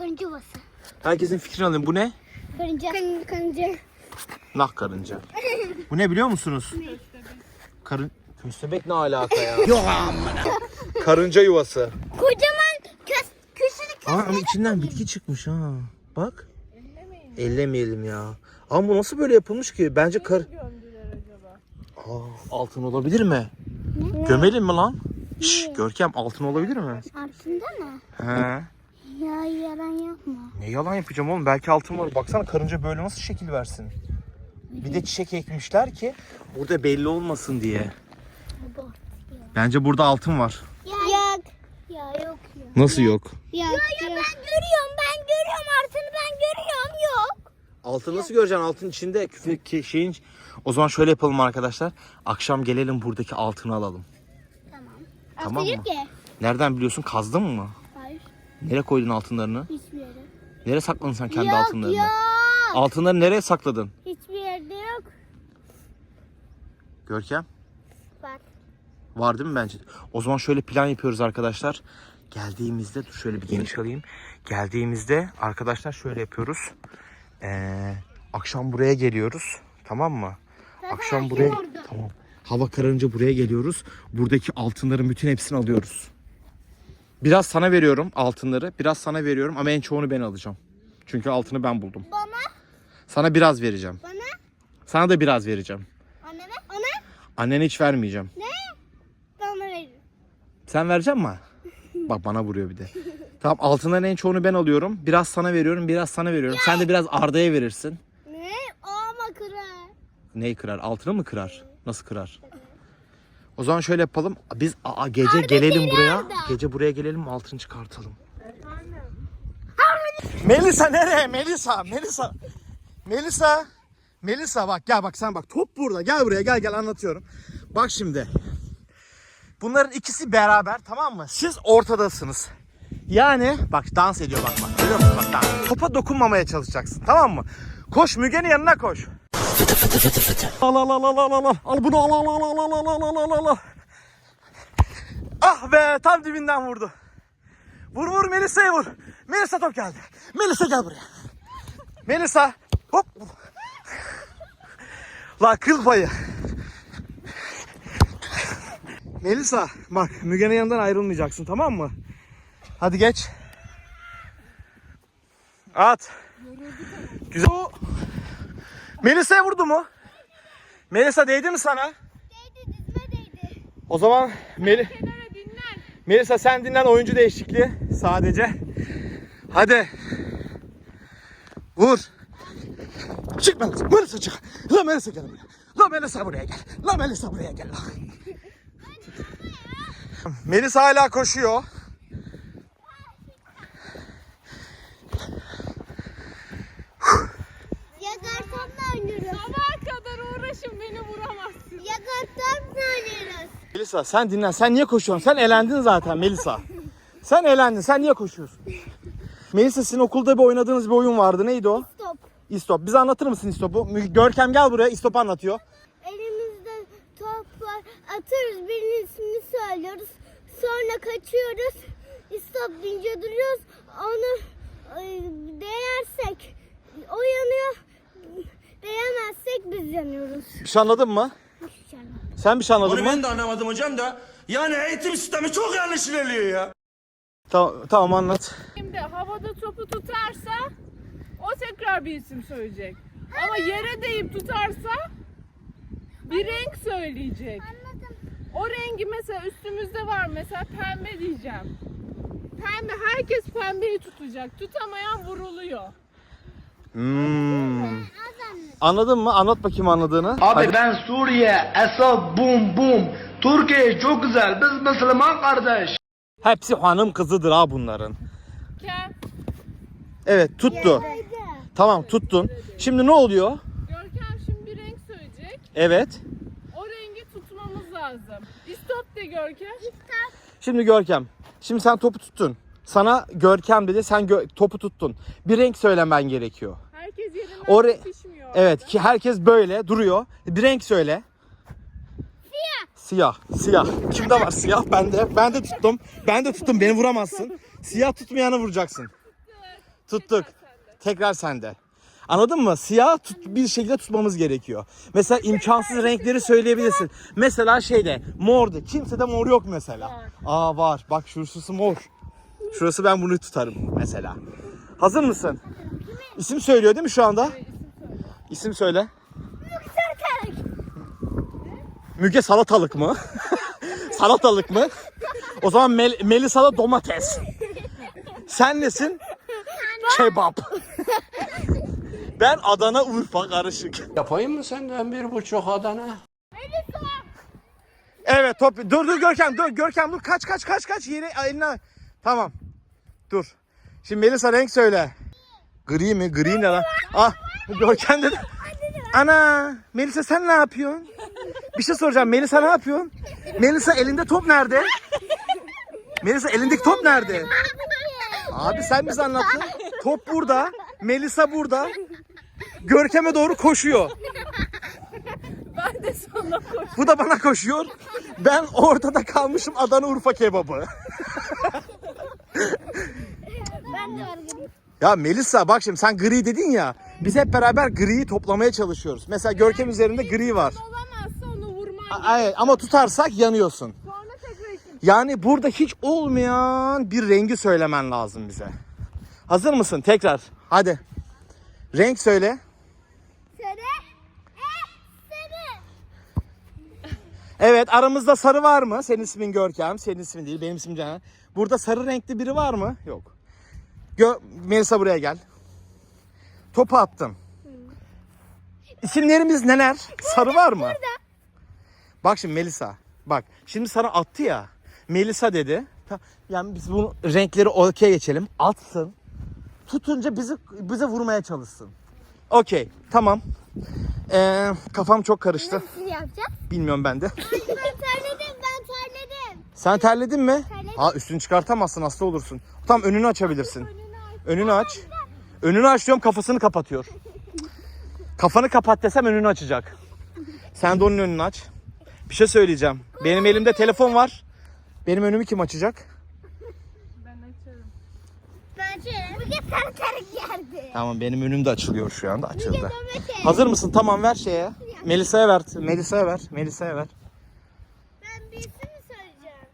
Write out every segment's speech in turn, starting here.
Karınca yuvası. Herkesin fikrini alayım. Bu ne? Karınca. Kan, karınca. Nah karınca. Bu ne biliyor musunuz? Karın... Köstebek ne alaka ya? Yok amına. Karınca yuvası. Kocaman kös, köşeli kös. Aa, ama içinden bitki çıkmış ha. Bak. Ellemeyelim ya. Ama bu nasıl böyle yapılmış ki? Bence kar... Aa, altın olabilir mi? Gömelim mi lan? Şş, Görkem altın olabilir mi? Altında mı? He. Ya yalan yapma. Ne yalan yapacağım oğlum? Belki altın var. Baksana karınca böyle nasıl şekil versin? Bir de çiçek ekmişler ki burada belli olmasın diye. Bence burada altın var. Yok. Ya yok ya. Nasıl yok? Ya, ya, ben görüyorum ben görüyorum altını ben görüyorum yok. Altın nasıl göreceksin? Altın içinde küfe ki- şeyin. O zaman şöyle yapalım arkadaşlar. Akşam gelelim buradaki altını alalım. Tamam. Mı? Nereden biliyorsun? Kazdın mı? Nereye koydun altınlarını? hiçbir yere. Nereye sakladın sen kendi yok altınlarını? yok. Altınları nereye sakladın? Hiçbir yerde yok. Görkem. Bak. Var değil mi bence? O zaman şöyle plan yapıyoruz arkadaşlar. Geldiğimizde dur şöyle bir geniş alayım. Geldiğimizde arkadaşlar şöyle yapıyoruz. Ee, akşam buraya geliyoruz. Tamam mı? Akşam buraya tamam. Hava kararınca buraya geliyoruz. Buradaki altınların bütün hepsini alıyoruz. Biraz sana veriyorum altınları. Biraz sana veriyorum ama en çoğunu ben alacağım. Çünkü altını ben buldum. Bana. Sana biraz vereceğim. Bana. Sana da biraz vereceğim. Anneme. Ona. Annene hiç vermeyeceğim. Bana verin. Sen verecek mi? Bak bana vuruyor bir de. Tamam altından en çoğunu ben alıyorum. Biraz sana veriyorum, biraz sana veriyorum. Sen de biraz Arda'ya verirsin. Ne? Ama kırar. Neyi kırar? Altını mı kırar? Nasıl kırar? O zaman şöyle yapalım. Biz aa, gece gelelim seni buraya. Arda. Gece buraya gelelim altını çıkartalım. Melisa nereye? Melisa, Melisa. Melisa. Melisa bak gel bak sen bak top burada. Gel buraya gel gel anlatıyorum. Bak şimdi. Bunların ikisi beraber tamam mı? Siz ortadasınız. Yani bak dans ediyor bak bak. Görüyor musun? Bak dans. Topa dokunmamaya çalışacaksın tamam mı? Koş Müge'nin yanına koş. Al al al al al al al. Al bunu al al al al al al al al al al. Ah be tam dibinden vurdu. Vur vur Melisa'ya vur. Melisa top geldi. Melisa gel buraya. Melisa hop. La kıl payı. Melisa bak Müge'nin yanından ayrılmayacaksın tamam mı? Hadi geç. At. Güzel. Melisa'ya vurdu mu? Melisa değdi mi sana? Değdi dizme değdi. O zaman Meli... Melisa sen dinlen oyuncu değişikliği sadece. Hadi. Vur. Çık Melisa. Melisa çık. La Melisa gel buraya. La Melisa buraya gel. La Melisa buraya gel. La. Melisa hala koşuyor. Uğraşın beni vuramazsın. Yakartamla oynuyoruz. Melisa sen dinlen. Sen niye koşuyorsun? Sen elendin zaten Melisa. Sen elendin. Sen niye koşuyorsun? Melisa sizin okulda bir oynadığınız bir oyun vardı. Neydi o? Stop. İstop. Bize anlatır mısın İstop'u? Görkem gel buraya. İstop anlatıyor. Elimizde top var. Atıyoruz birinin ismini söylüyoruz. Sonra kaçıyoruz. Stop deyince duruyoruz. Onu e, değersek o yanıyor. Değemezsek biz yanıyoruz. Bir şey anladın mı? Sen bir şey anladın Onu mı? ben de anlamadım hocam da. Yani eğitim sistemi çok yanlış ilerliyor ya. Tamam, tamam anlat. Şimdi havada topu tutarsa o tekrar bir isim söyleyecek. Ama yere değip tutarsa bir renk söyleyecek. O rengi mesela üstümüzde var mesela pembe diyeceğim. Pembe herkes pembeyi tutacak. Tutamayan vuruluyor. Hmm. Anladın mı? Anlat bakayım anladığını. Abi ben Suriye, Esad, bum bum. Türkiye çok güzel. Biz Müslüman kardeş. Hepsi hanım kızıdır ha bunların. Evet tuttu. Tamam tuttun. Şimdi ne oluyor? Görkem şimdi bir renk söyleyecek. Evet. O rengi tutmamız lazım. İstop de Görkem. Şimdi Görkem. Şimdi sen topu tuttun. Sana Görkem dedi sen gö- topu tuttun. Bir renk söylemen gerekiyor. Herkes yerinden O re- pişmiyor. Evet ki herkes böyle duruyor. Bir renk söyle. Siyah. Siyah. Siyah. Kimde var siyah? Ben de. Ben de tuttum. Ben de tuttum. Beni vuramazsın. Siyah tutmayanı vuracaksın. Tuttuk. Tekrar sende. Anladın mı? Siyah tut, bir şekilde tutmamız gerekiyor. Mesela imkansız renkleri söyleyebilirsin. Mesela şeyde mordu. Kimsede mor yok mesela. Aa var. Bak şurası mor. Şurası ben bunu tutarım mesela. Hazır mısın? İsim söylüyor değil mi şu anda? İsim söyle. Müge salatalık mı? salatalık mı? O zaman Mel Melisa da domates. Sen nesin? Kebap. ben Adana Urfa karışık. Yapayım mı senden bir buçuk Adana? Evet top. Dur dur Görkem dur Görkem dur kaç kaç kaç kaç yeri eline. Tamam. Dur. Şimdi Melisa renk söyle. Gri mi? Gri ne lan? Ah Görkem dedi. Ana Melisa sen ne yapıyorsun? Bir şey soracağım. Melisa ne yapıyorsun? Melisa elinde top nerede? Melisa elindeki top nerede? Abi sen bize anlattın. Top burada. Melisa burada. Görkem'e doğru koşuyor. Ben de sana koş. Bu da bana koşuyor. Ben ortada kalmışım Adana Urfa kebabı. Ben de var. Ya Melisa bak şimdi sen gri dedin ya. Biz hep beraber griyi toplamaya çalışıyoruz. Mesela Görkem üzerinde gri var. Olamazsa onu vurman A- ama tutarsak yanıyorsun. Sonra tekrar isim. Yani burada hiç olmayan bir rengi söylemen lazım bize. Hazır mısın? Tekrar. Hadi. Renk söyle. Sarı. E, sarı. Evet aramızda sarı var mı? Senin ismin Görkem. Senin ismin değil. Benim ismim Canan. Burada sarı renkli biri var mı? Yok. Gö Melisa buraya gel. Topu attın. İsimlerimiz neler? Sarı var mı? Bak şimdi Melisa. Bak şimdi sana attı ya. Melisa dedi. Yani biz bu renkleri okey geçelim. Atsın. Tutunca bizi bize vurmaya çalışsın. Okey. Tamam. Ee, kafam çok karıştı. Nasıl yapacağız? Bilmiyorum ben de. ben terledim ben terledim. Sen terledin mi? Terledim. Ha üstünü çıkartamazsın hasta olursun. Tamam önünü açabilirsin. Önünü aç. Önünü aç diyorum kafasını kapatıyor. Kafanı kapat desem önünü açacak. Sen de onun önünü aç. Bir şey söyleyeceğim. Benim elimde telefon var. Benim önümü kim açacak? Ben açarım. Bence. Bugün sarı sarı geldi. Tamam benim önüm de açılıyor şu anda açıldı. Domates. Hazır mısın? Tamam ver şeye. Melisa'ya ver. Melisa'ya ver. Melisa'ya ver. Ben bir isim mi söyleyeceğim?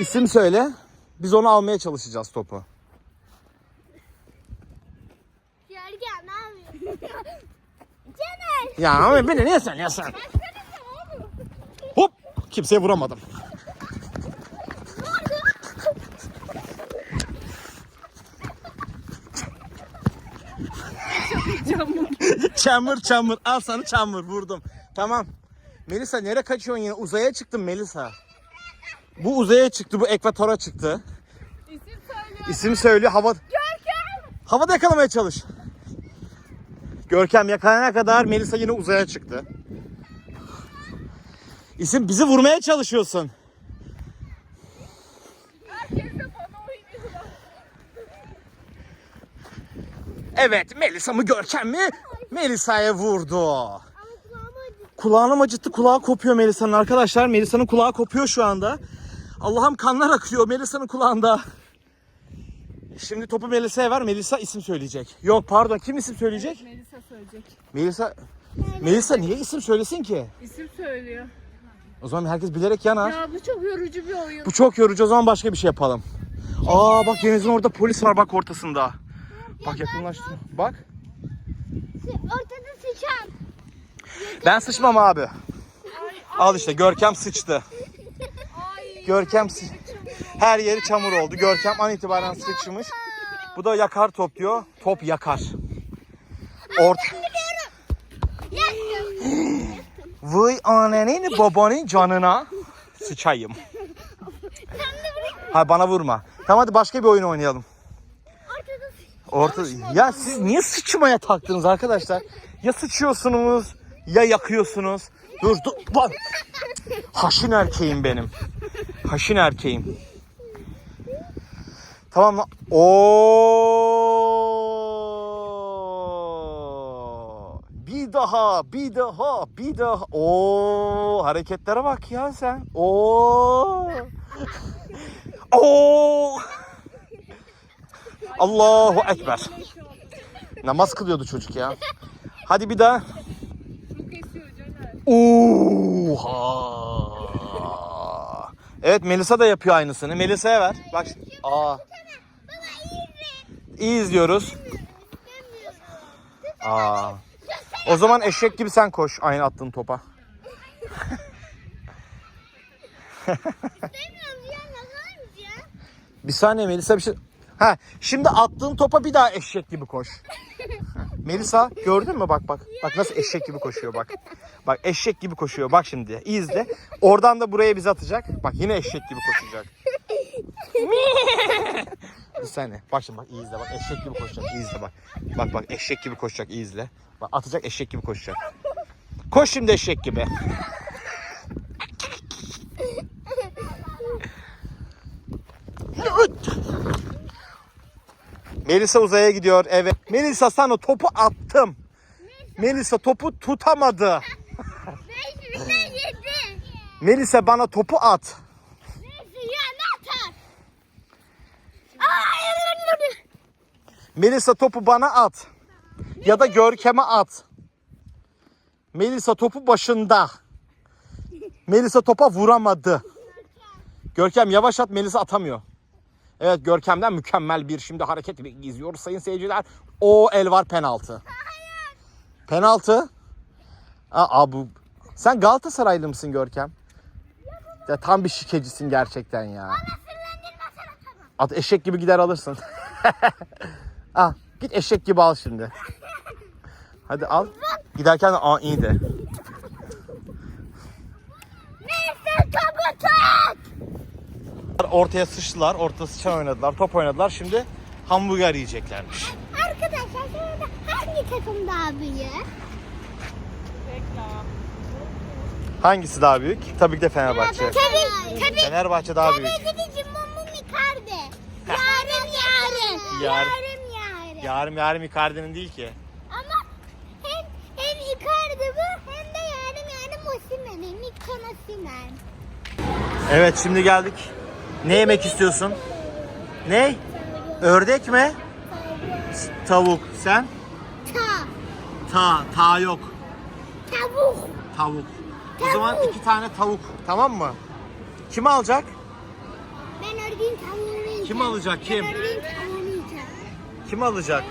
İsim. Söyle. Biz onu almaya çalışacağız topu. Ne yapıyorsun? Caner. Ya ama beni niye ya sen? Hop! Kimseye vuramadım. çamur çamur. Al sana çamur vurdum. Tamam. Melisa nereye kaçıyorsun yine? Uzaya çıktın Melisa. Bu uzaya çıktı, bu ekvatora çıktı. İsim söylüyor. İsim söylüyor. Hava... Görkem. Havada yakalamaya çalış. Görkem yakalayana kadar Melisa yine uzaya çıktı. İsim bizi vurmaya çalışıyorsun. Evet Melisa mı Görkem mi? Melisa'ya vurdu. Kulağını acıttı. Kulağı kopuyor Melisa'nın arkadaşlar. Melisa'nın kulağı kopuyor şu anda. Allah'ım kanlar akıyor Melisa'nın kulağında. Şimdi topu Melisa'ya ver. Melisa isim söyleyecek. Yok pardon kim isim söyleyecek? Melisa söyleyecek. Melisa. Melisa niye isim söylesin ki? İsim söylüyor. O zaman herkes bilerek yanar. Ya bu çok yorucu bir oyun. Bu çok yorucu o zaman başka bir şey yapalım. Aa bak denizin orada polis var bak ortasında. Bak yakınlaştı. Bak. Ortada sıçan. Ben sıçmam abi. Al işte Görkem sıçtı. Görkem her yeri çamur oldu. Görkem an itibaren sıçmış. Bu da yakar top diyor. Top yakar. Ort. Vay annenin babanın canına sıçayım. Ha bana vurma. Tamam hadi başka bir oyun oynayalım. Orta ya siz niye sıçmaya taktınız arkadaşlar? Ya sıçıyorsunuz ya yakıyorsunuz. Dur dur bak. Haşin erkeğim benim. Haşin erkeğim. Tamam lan. Oo! Bir daha, bir daha, bir daha. Oo! Hareketlere bak ya sen. Oo! Oo! Allahu Ekber. Namaz kılıyordu çocuk ya. Hadi bir daha. Oha. Evet Melisa da yapıyor aynısını. Melisa'ya ver. Bak. Aa. İyi izliyoruz. Aa. O zaman eşek gibi sen koş aynı attığın topa. Bir saniye Melisa bir şey... Ha, şimdi attığın topa bir daha eşek gibi koş. Melisa gördün mü bak bak. Bak nasıl eşek gibi koşuyor bak. Bak eşek gibi koşuyor bak şimdi. İyi izle. Oradan da buraya bizi atacak. Bak yine eşek gibi koşacak. bir saniye. Bak şimdi bak iyi izle bak eşek gibi koşacak. İyi izle bak. Bak bak eşek gibi koşacak iyi izle. Bak atacak eşek gibi koşacak. Koş şimdi eşek gibi. Melisa uzaya gidiyor. Evet. Melisa sana topu attım. Melisa topu tutamadı. Melisa bana topu at. Melisa topu bana at. Ya da Görkem'e at. Melisa topu başında. Melisa topa vuramadı. Görkem yavaş at Melisa atamıyor. Evet Görkem'den mükemmel bir şimdi hareket izliyoruz sayın seyirciler. O el var penaltı. Penaltı. Aa, bu sen Galatasaraylı mısın Görkem? Ya tam bir şikecisin gerçekten ya. At eşek gibi gider alırsın. Al git eşek gibi al şimdi. Hadi al. Giderken de aa iyi de. Neyse topu tut. Ortaya sıçtılar, orta sıçan oynadılar, top oynadılar. Şimdi hamburger yiyeceklermiş. Arkadaşlar şimdi hangi takım daha büyük? Hangisi daha büyük? Tabii ki de Fenerbahçe. Tabii tabii. Fenerbahçe daha büyük. Tabii ki de Cimbom'un Icardi. Yarım yarım. Yarım. Yarım yarım. Yarım yarım Icardi'nin değil ki. Ama hem hem Icardi bu hem de yarım yarım Osimhen'in. Mikron Osimhen. Evet şimdi geldik. Ne yemek istiyorsun? Ne? Ördek mi? Tavuk. Sen? Ta. Ta. Ta yok. Tavuk. Tavuk. O zaman iki tane tavuk. Tamam mı? Kim alacak? Ben örgün tavuğunu yiyeceğim. Kim alacak, kim? Ben örgün tavuğunu yiyeceğim. Kim alacak?